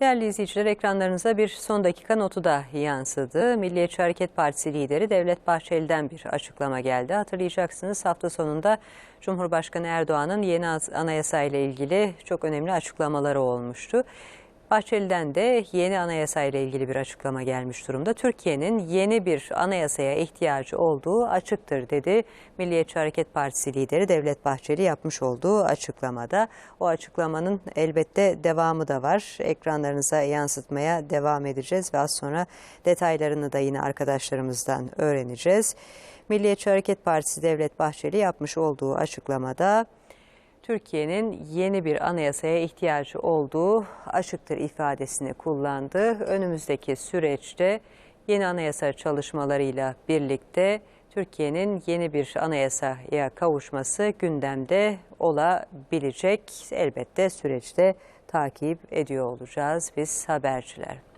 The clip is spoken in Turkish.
Değerli izleyiciler ekranlarınıza bir son dakika notu da yansıdı. Milliyetçi Hareket Partisi lideri Devlet Bahçeli'den bir açıklama geldi. Hatırlayacaksınız hafta sonunda Cumhurbaşkanı Erdoğan'ın yeni anayasa ile ilgili çok önemli açıklamaları olmuştu. Bahçeli'den de yeni anayasa ile ilgili bir açıklama gelmiş durumda. Türkiye'nin yeni bir anayasaya ihtiyacı olduğu açıktır dedi. Milliyetçi Hareket Partisi lideri Devlet Bahçeli yapmış olduğu açıklamada. O açıklamanın elbette devamı da var. Ekranlarınıza yansıtmaya devam edeceğiz ve az sonra detaylarını da yine arkadaşlarımızdan öğreneceğiz. Milliyetçi Hareket Partisi Devlet Bahçeli yapmış olduğu açıklamada Türkiye'nin yeni bir anayasaya ihtiyacı olduğu açıktır ifadesini kullandı. Önümüzdeki süreçte yeni anayasa çalışmalarıyla birlikte Türkiye'nin yeni bir anayasaya kavuşması gündemde olabilecek. Elbette süreçte takip ediyor olacağız biz haberciler.